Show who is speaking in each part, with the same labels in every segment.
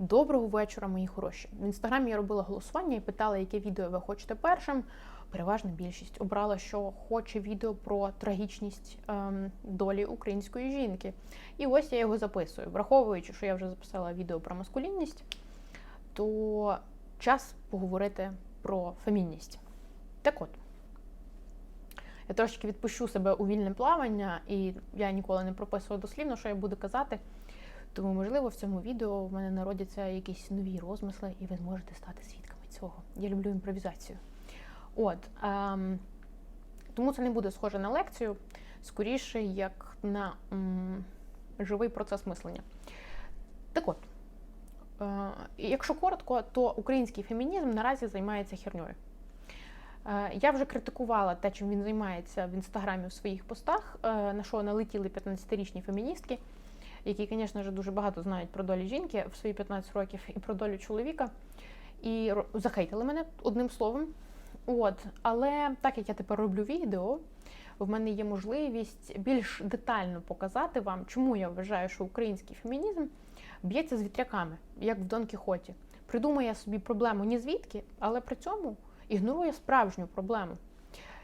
Speaker 1: Доброго вечора, мої хороші. В інстаграмі я робила голосування і питала, яке відео ви хочете першим. Переважна більшість обрала, що хоче відео про трагічність ем, долі української жінки. І ось я його записую. Враховуючи, що я вже записала відео про маскулінність, то час поговорити про фемінність. Так от, я трошки відпущу себе у вільне плавання, і я ніколи не прописую дослівно, що я буду казати. Тому, можливо, в цьому відео в мене народяться якісь нові розмисли, і ви зможете стати свідками цього. Я люблю імпровізацію. От ем, тому це не буде схоже на лекцію, скоріше, як на м, живий процес мислення. Так от, е, якщо коротко, то український фемінізм наразі займається херньою. Е, Я вже критикувала те, чим він займається в інстаграмі в своїх постах, е, на що налетіли 15-річні феміністки, які, звісно ж, дуже багато знають про долі жінки в свої 15 років і про долю чоловіка. І захейтили мене одним словом. От, але так як я тепер роблю відео, в мене є можливість більш детально показати вам, чому я вважаю, що український фемінізм б'ється з вітряками, як в Дон Кіхоті. Придумує собі проблему ні звідки, але при цьому ігнорує справжню проблему.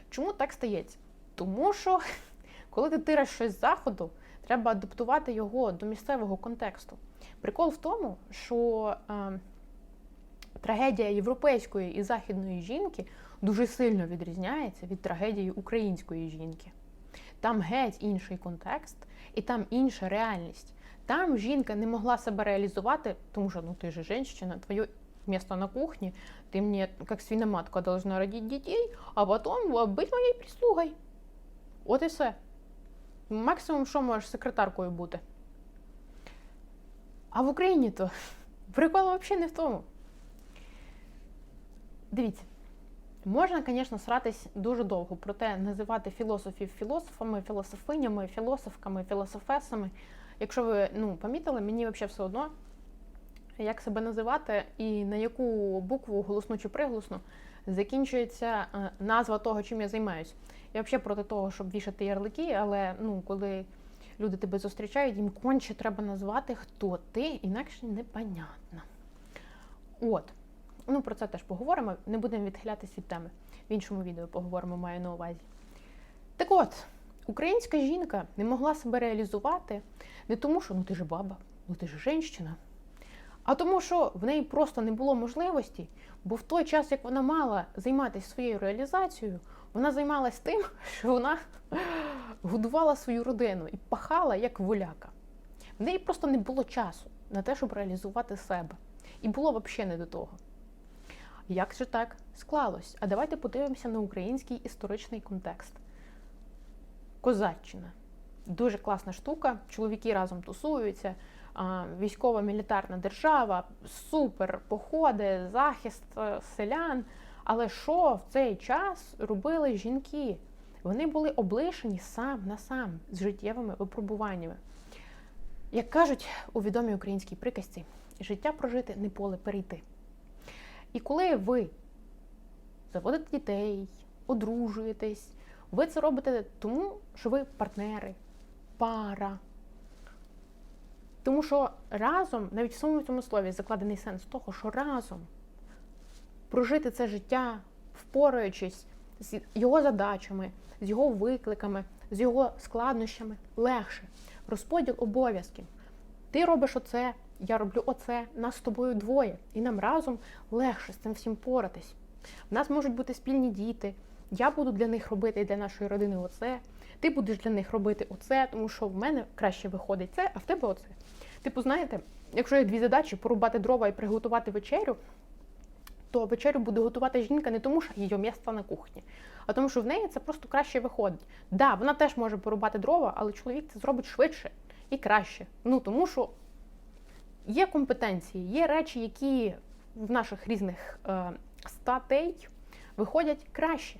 Speaker 1: Чому так стається? Тому що коли ти тириш щось з заходу, треба адаптувати його до місцевого контексту. Прикол в тому, що е, трагедія європейської і західної жінки дуже сильно відрізняється від трагедії української жінки. Там геть інший контекст і там інша реальність. Там жінка не могла себе реалізувати, тому що ну ти же женщина, твоє место на кухне, ты мне, как свиноматка, должна родить детей, а потом а, быть моєю прислугою. От і все. Максимум, що можеш секретаркою бути. А в Україні то прикол взагалі не в тому. Дивіться, можна, звісно, сратись дуже довго, проте називати філософів філософами, філософинями, філософками, філософесами. Якщо ви ну, помітили, мені взагалі все одно, як себе називати і на яку букву голосну чи приголосну закінчується е, назва того, чим я займаюсь. Я взагалі проти того, щоб вішати ярлики, але ну, коли люди тебе зустрічають, їм конче треба назвати, хто ти, інакше непонятно. От. Ну, про це теж поговоримо. Не будемо відхилятися від теми. В іншому відео поговоримо, маю на увазі. Так от, українська жінка не могла себе реалізувати не тому, що ну ти ж баба, ну ти ж женщина, а тому, що в неї просто не було можливості, бо в той час, як вона мала займатися своєю реалізацією, вона займалась тим, що вона годувала свою родину і пахала як воляка. В неї просто не було часу на те, щоб реалізувати себе. І було взагалі не до того. Як же так склалось? А давайте подивимося на український історичний контекст. Козаччина. Дуже класна штука. Чоловіки разом тусуються, військова мілітарна держава, супер походи, захист е, селян. Але що в цей час робили жінки? Вони були облишені сам на сам з життєвими випробуваннями. Як кажуть у відомій українській приказці, життя прожити не поле перейти. І коли ви заводите дітей, одружуєтесь, ви це робите тому, що ви партнери, пара. Тому що разом, навіть в самому цьому слові, закладений сенс того, що разом прожити це життя, впораючись з його задачами, з його викликами, з його складнощами, легше. Розподіл обов'язків. Ти робиш оце, я роблю оце, нас з тобою двоє, і нам разом легше з цим всім поратись. В нас можуть бути спільні діти. Я буду для них робити і для нашої родини оце. Ти будеш для них робити оце, тому що в мене краще виходить це, а в тебе оце. Типу, знаєте, якщо є дві задачі порубати дрова і приготувати вечерю, то вечерю буде готувати жінка не тому, що її місце на кухні, а тому, що в неї це просто краще виходить. Да, вона теж може порубати дрова, але чоловік це зробить швидше і краще. Ну тому що є компетенції, є речі, які в наших різних е, статей виходять краще.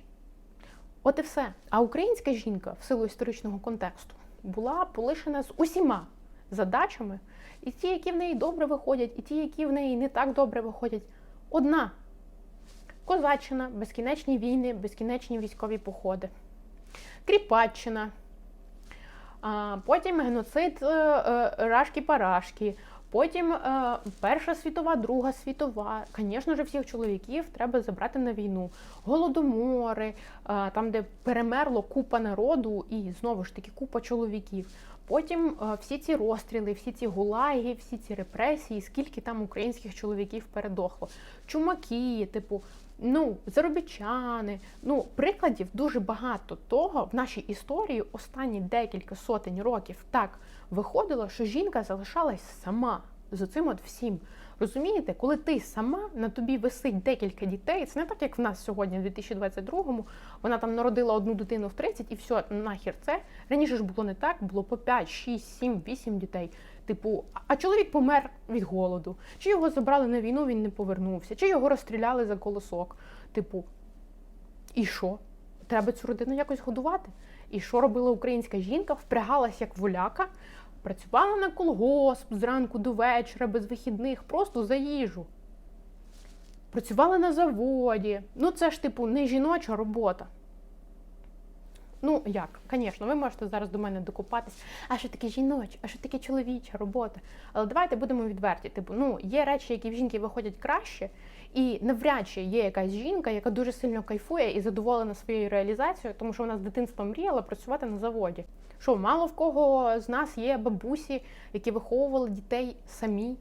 Speaker 1: От і все. А українська жінка в силу історичного контексту була полишена з усіма задачами, і ті, які в неї добре виходять, і ті, які в неї не так добре виходять. Одна Козаччина, безкінечні війни, безкінечні військові походи, Кріпаччина, потім геноцид е, е, Рашки-Парашки, Потім е, Перша світова, Друга світова. Звісно ж, всіх чоловіків треба забрати на війну. Голодомори, там, де перемерло купа народу, і знову ж таки купа чоловіків. Потім е, всі ці розстріли, всі ці гулаги, всі ці репресії, скільки там українських чоловіків передохло. Чумаки, типу, ну, заробітчани. Ну, прикладів дуже багато того в нашій історії останні декілька сотень років так виходило, що жінка залишалась сама з оцим от всім. Розумієте, коли ти сама на тобі висить декілька дітей, це не так, як в нас сьогодні, в 2022-му, вона там народила одну дитину в 30 і все, нахер це. Раніше ж було не так, було по 5, 6, 7, 8 дітей. Типу, а чоловік помер від голоду, чи його забрали на війну, він не повернувся, чи його розстріляли за колосок. Типу, і що? Треба цю родину якось годувати. І що робила українська жінка? Впрягалась як воляка, працювала на колгосп зранку до вечора, без вихідних, просто за їжу. Працювала на заводі. Ну, це ж, типу, не жіноча робота. Ну, як? Звісно, ви можете зараз до мене докопатись, а що таке жіноча, а що таке чоловіча робота. Але давайте будемо відверті. Типу, ну, є речі, які в жінки виходять краще, і навряд чи є якась жінка, яка дуже сильно кайфує і задоволена своєю реалізацією, тому що вона з дитинства мріяла працювати на заводі. Що мало в кого з нас є бабусі, які виховували дітей самі.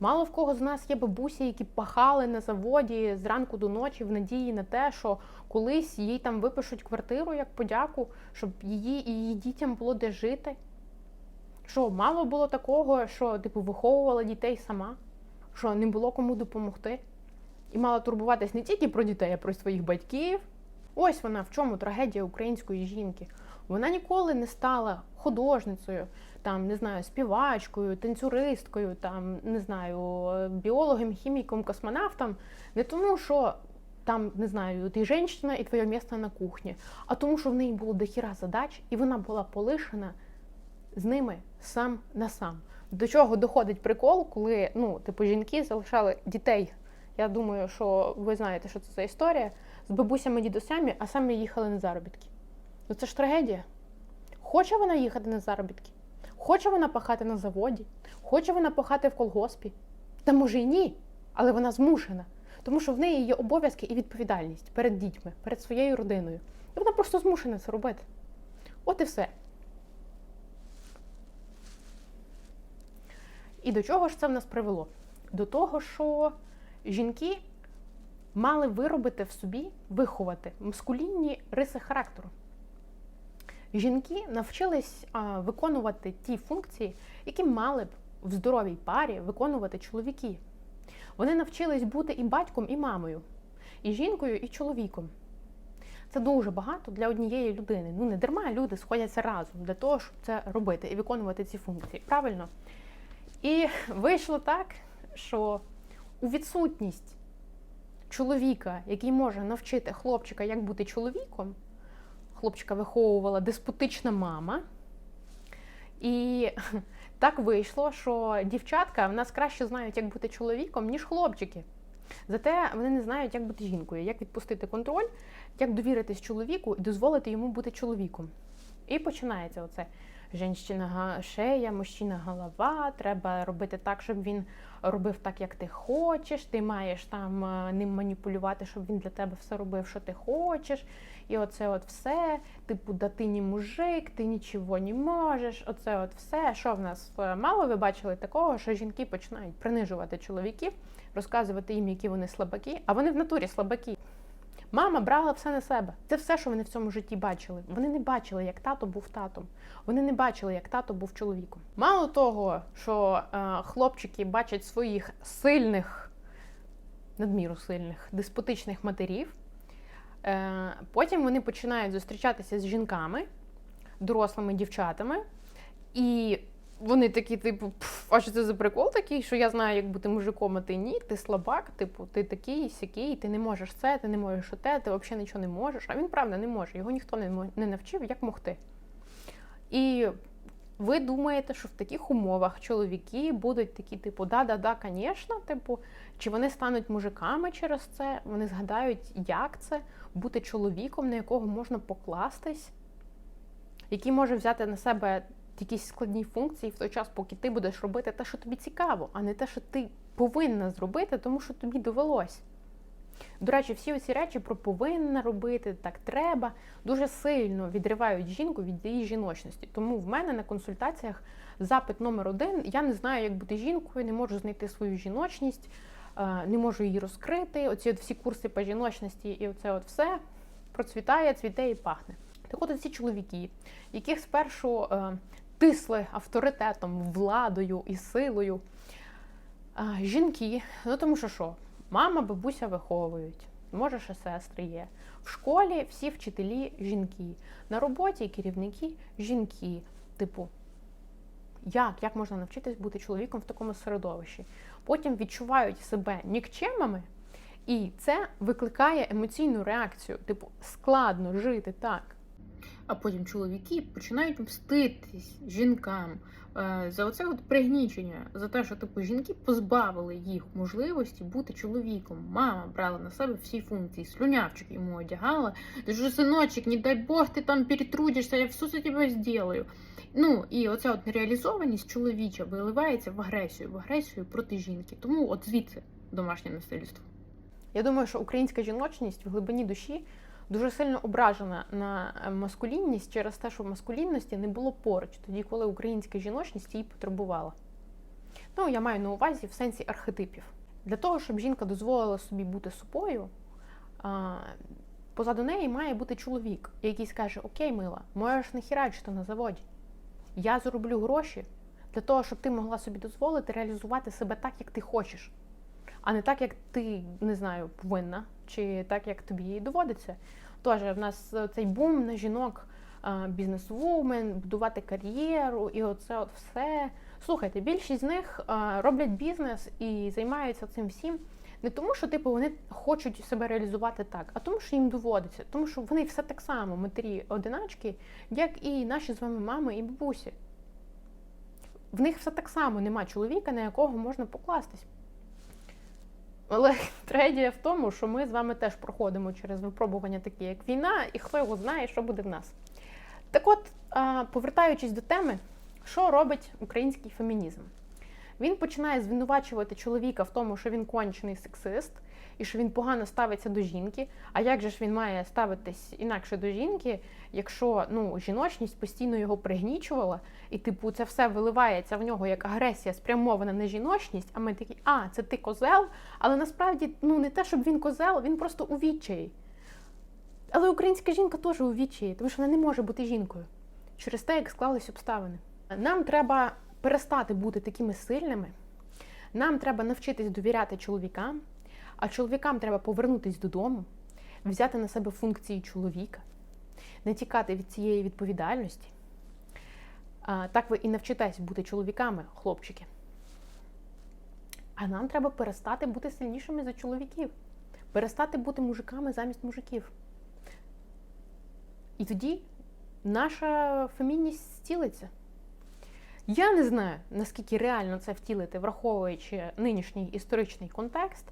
Speaker 1: Мало в кого з нас є бабусі, які пахали на заводі зранку до ночі в надії на те, що колись їй там випишуть квартиру як подяку, щоб її і її дітям було де жити. Що мало було такого, що типу виховувала дітей сама, що не було кому допомогти. І мала турбуватись не тільки про дітей, а про своїх батьків. Ось вона в чому трагедія української жінки. Вона ніколи не стала художницею, там не знаю, співачкою, танцюристкою, там не знаю, біологом, хіміком, космонавтом, не тому, що там не знаю, ти жінка і твоє місце на кухні, а тому, що в неї було дохіра задач, і вона була полишена з ними сам на сам. До чого доходить прикол, коли ну, типу, жінки залишали дітей. Я думаю, що ви знаєте, що це за історія з бабусями, дідусями, а самі їхали на заробітки. Ну це ж трагедія. Хоче вона їхати на заробітки? Хоче вона пахати на заводі, хоче вона пахати в колгоспі. Та може й ні, але вона змушена, тому що в неї є обов'язки і відповідальність перед дітьми, перед своєю родиною. І вона просто змушена це робити. От і все. І до чого ж це в нас привело? До того, що жінки мали виробити в собі, виховати маскулінні риси характеру. Жінки навчились виконувати ті функції, які мали б в здоровій парі виконувати чоловіки. Вони навчились бути і батьком, і мамою, і жінкою, і чоловіком. Це дуже багато для однієї людини. Ну не дарма люди сходяться разом для того, щоб це робити і виконувати ці функції. Правильно? І вийшло так, що у відсутність чоловіка, який може навчити хлопчика, як бути чоловіком, хлопчика виховувала деспотична мама. І так вийшло, що дівчатка в нас краще знають, як бути чоловіком, ніж хлопчики. Зате вони не знають, як бути жінкою, як відпустити контроль, як довіритись чоловіку і дозволити йому бути чоловіком. І починається оце. Женщина шея, мужчина голова. Треба робити так, щоб він робив так, як ти хочеш. Ти маєш там е, ним маніпулювати, щоб він для тебе все робив, що ти хочеш. І оце от все. Типу, да ти не мужик, ти нічого не можеш. Оце от все. Що в нас е, мало ви бачили такого, що жінки починають принижувати чоловіків, розказувати їм, які вони слабаки, а вони в натурі слабаки. Мама брала все на себе. Це все, що вони в цьому житті бачили. Вони не бачили, як тато був татом. Вони не бачили, як тато був чоловіком. Мало того, що е, хлопчики бачать своїх сильних, надміру сильних, деспотичних матерів. Е, потім вони починають зустрічатися з жінками, дорослими дівчатами, і вони такі, типу, а що це за прикол такий, що я знаю, як бути мужиком, а ти ні, ти слабак, типу, ти такий, сякий, ти не можеш це, ти не можеш оте, ти взагалі нічого не можеш. А він правда не може, його ніхто не, навчив, як могти. І ви думаєте, що в таких умовах чоловіки будуть такі, типу, да-да-да, звісно, типу, чи вони стануть мужиками через це? Вони згадають, як це бути чоловіком, на якого можна покластись, який може взяти на себе якісь складні функції в той час, поки ти будеш робити те, що тобі цікаво, а не те, що ти повинна зробити, тому що тобі довелось. До речі, всі ці речі про повинна робити, так треба, дуже сильно відривають жінку від її жіночності. Тому в мене на консультаціях запит номер один: я не знаю, як бути жінкою, не можу знайти свою жіночність, не можу її розкрити. Оці от всі курси по жіночності, і оце от все процвітає, цвіте і пахне. Так от ці чоловіки, яких спершу е, тисли авторитетом, владою і силою. е, Жінки, ну тому що що, мама, бабуся виховують, може, ще сестри є. В школі всі вчителі жінки, на роботі керівники жінки. Типу, як? Як можна навчитись бути чоловіком в такому середовищі? Потім відчувають себе нікчемами, і це викликає емоційну реакцію. Типу, складно жити так. А потім чоловіки починають мститись жінкам е, за оце от пригнічення, за те, що типу жінки позбавили їх можливості бути чоловіком. Мама брала на себе всі функції, слюнявчик йому одягала. Ти ж синочок, не дай Бог, ти там перетрудишся, я все за тебе зроблю. Ну і оця от нереалізованість чоловіча виливається в агресію, в агресію проти жінки. Тому от звідси домашнє насильство. Я думаю, що українська жіночність в глибині душі дуже сильно ображена на е, маскулінність через те, що маскулінності не було поруч, тоді, коли українська жіночність її потребувала. Ну, я маю на увазі в сенсі архетипів. Для того, щоб жінка дозволила собі бути собою, позаду неї має бути чоловік, який скаже: Окей, мила, можеш не хірачити на заводі. Я зароблю гроші для того, щоб ти могла собі дозволити реалізувати себе так, як ти хочеш, а не так, як ти не знаю, повинна, чи так, як тобі доводиться. Тож в нас цей бум на жінок, бізнес-вумен, будувати кар'єру, і оце от все. Слухайте, більшість з них роблять бізнес і займаються цим всім. Не тому, що типу вони хочуть себе реалізувати так, а тому, що їм доводиться, тому що вони все так само матері одиначки, як і наші з вами мами і бабусі. В них все так само нема чоловіка, на якого можна покластись. Але трагедія в тому, що ми з вами теж проходимо через випробування, такі як війна, і хто його знає, що буде в нас. Так от, повертаючись до теми, що робить український фемінізм? Він починає звинувачувати чоловіка в тому, що він кончений сексист і що він погано ставиться до жінки. А як же ж він має ставитись інакше до жінки, якщо ну, жіночність постійно його пригнічувала, і, типу, це все виливається в нього як агресія спрямована на жіночність, а ми такі, а, це ти козел, але насправді ну, не те, щоб він козел, він просто у відчаї. Але українська жінка теж у відчаї, тому що вона не може бути жінкою через те, як склались обставини. Нам треба перестати бути такими сильними. Нам треба навчитись довіряти чоловікам, а чоловікам треба повернутися додому, взяти на себе функції чоловіка, не тікати від цієї відповідальності. Так ви і навчитесь бути чоловіками, хлопчики. А нам треба перестати бути сильнішими за чоловіків, перестати бути мужиками замість мужиків. І тоді наша фемінність зцілиться. Я не знаю, наскільки реально це втілити, враховуючи нинішній історичний контекст.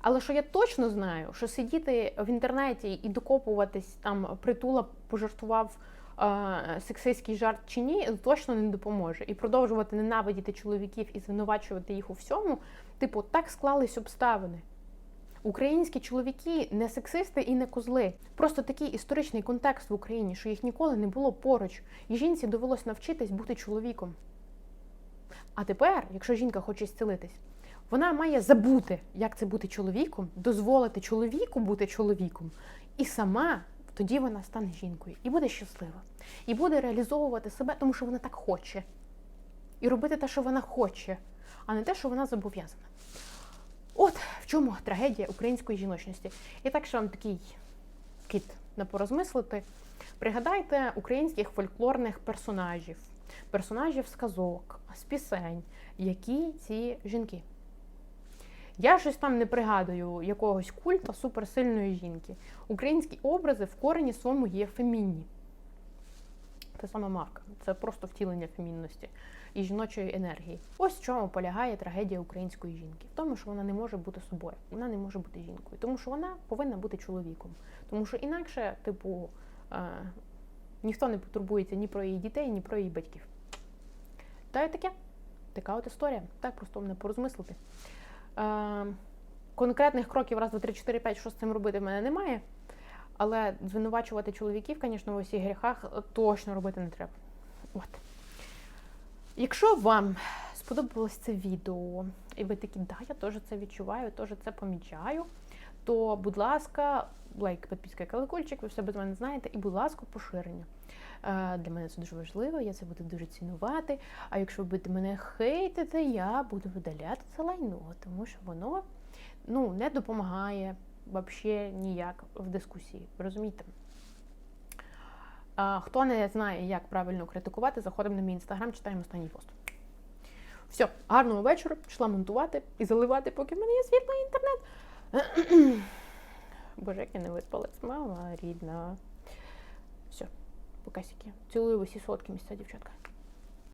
Speaker 1: Але що я точно знаю, що сидіти в інтернеті і докопуватись там притула пожартував е, сексистський жарт чи ні, точно не допоможе. І продовжувати ненавидіти чоловіків і звинувачувати їх у всьому, типу, так склались обставини. Українські чоловіки не сексисти і не козли. Просто такий історичний контекст в Україні, що їх ніколи не було поруч, і жінці довелось навчитись бути чоловіком. А тепер, якщо жінка хоче зцілитись, вона має забути, як це бути чоловіком, дозволити чоловіку бути чоловіком, і сама тоді вона стане жінкою і буде щаслива, і буде реалізовувати себе, тому що вона так хоче. І робити те, що вона хоче, а не те, що вона зобов'язана. От в чому трагедія української жіночності. І так що вам такий кіт на порозмислити. Пригадайте українських фольклорних персонажів, персонажів сказок, з пісень, які ці жінки. Я щось там не пригадую якогось культа суперсильної жінки. Українські образи в корені своєму є фемінні. Це сама марка, це просто втілення фемінності і жіночої енергії. Ось в чому полягає трагедія української жінки. В тому, що вона не може бути собою, вона не може бути жінкою, тому що вона повинна бути чоловіком. Тому що інакше, типу, е, ніхто не потурбується ні про її дітей, ні про її батьків. читаю таке. Така от історія. Так просто мене порозмислити. Е, конкретних кроків раз, два, три, чотири, п'ять, що з цим робити, в мене немає. Але звинувачувати чоловіків, звісно, в усіх гріхах точно робити не треба. От. Якщо вам сподобалось це відео, і ви такі, да, я теж це відчуваю, теж це помічаю, то, будь ласка, лайк, підписка, колокольчик, ви все без мене знаєте, і, будь ласка, поширення. Е, Для мене це дуже важливо, я це буду дуже цінувати. А якщо ви будете мене хейтити, я буду видаляти це лайно, тому що воно ну, не допомагає взагалі ніяк в дискусії. Розумієте? Хто не знає, як правильно критикувати, заходимо на мій інстаграм, читаємо останній пост. Все, гарного вечора, пішла монтувати і заливати, поки в мене є світло і інтернет. Боже, я не виспалась, мама рідна. Все, покасики. Цілую в сотки місця, дівчатка.